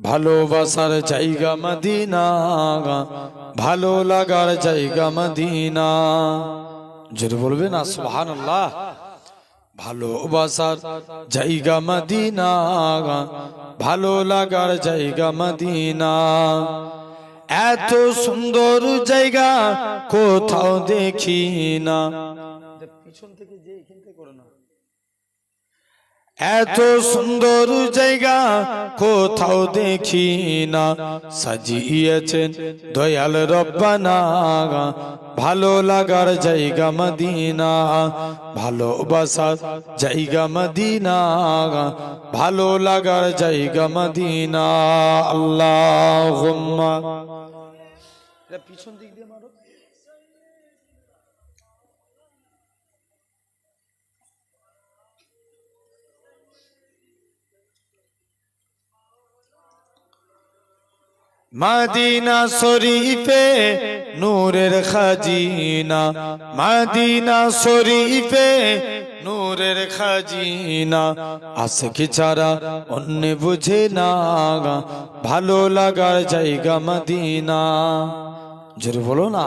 ভালোবাসার জায়গা মদিনা ভালো লাগার জায়গা মদিনা। জোরে বলবে না সুবহান আল্লাহ ভালোবাসার জায়গা মদিনা ভালো লাগার জায়গা মদিনা। এত সুন্দর জায়গা কোথাও দেখি না। পিছন থেকে যে এখান থেকে করে না এত সুন্দর জায়গা কোথাও দেখি না। সাজিয়েছেন দয়াল রব্বানা। ভালো লাগার জায়গা মদিনা। ভালোবাসার জায়গা মদিনা। ভালো লাগার জায়গা মদিনা। আল্লাহ পিছন দিক দিয়ে মাদিনা শরীফে নূরের খাজিনা। মাদিনা শরীফে নূরের খাজিনা। কি ছাড়া অন্য বুঝে না ভালো লাগার জায়গা মদিনা। জোরে বলো না।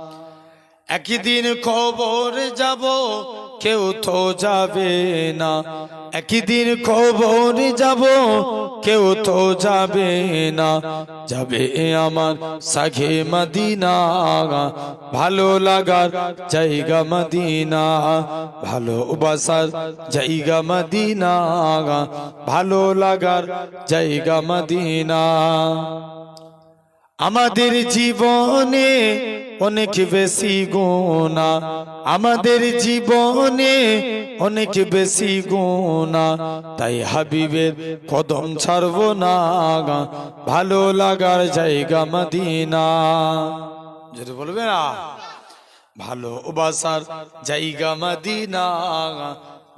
একদিন কবর যাব, কেউ তো যাবে না। একদিন কবর যাব, কেউ তো যাবে না। যাবে আমার সাঘে মদিনা, ভালো লাগার জায়গা মদিনা ভালোবাসার জায়গা মদিনা, ভালো লাগার জায়গা মদিনা। আমাদের জীবনে অনেক বেশি গোনা আমাদের জীবনে অনেক বেশি গোনা তাই হাবিবের কদম ছাড়ব না ভালো লাগার জায়গা মদিনা। যদি বলবে না? ভালোবাসার জায়গা মদিনা।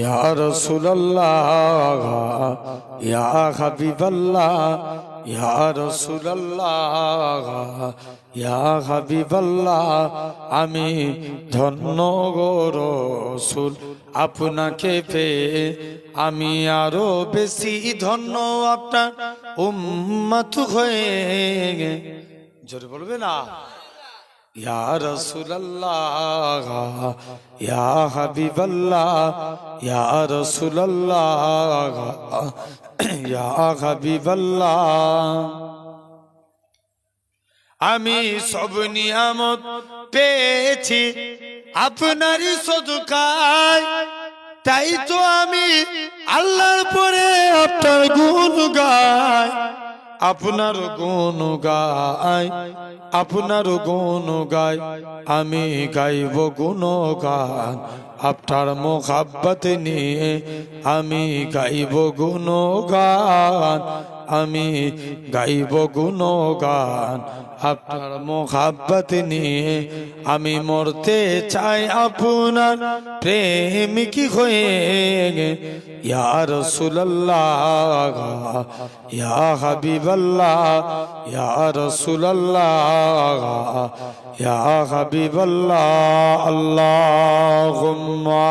ইয়া রসুল্লাহ ইয়া হাবিবাল্লাহ, ইয়া রসুল্লাহ ইয়া হাবিবাল্লাহ, আমি ধন্য গো রসুল আপনাকে পেয়ে আমি আরও বেশি ধন্য আপনার উম্মত হয়ে জোরে বলবে না? ইয়া রসুল্লাহ ইয়া হাবিবাল্লাহ, ইয়া রসুল্লাহ ইয়া হাবিবাল্লাহ। আমি সব নিয়ামত পেয়েছি আপনারই সদকায়, তাই তো আমি আল্লাহর পরে আপনার গুণ গাই আপনার গুণ গাই, আপনার গুণ গাই, আমি গাইব গুণ গান আপনার মোহাব্বত নিয়ে আমি গাইব গুণ গান আমি গাইব গুণ গান আপনার মোহাব্বত নিয়ে আমি মরতে চাই আপনার প্রেমিক হয়ে ইয়া রসুল্লাহ ইয়া হাবিবাল্লাহ, ইয়া রসুল্লাহ ইয়া হাবিবাল্লাহ, আল্লাহুম্মা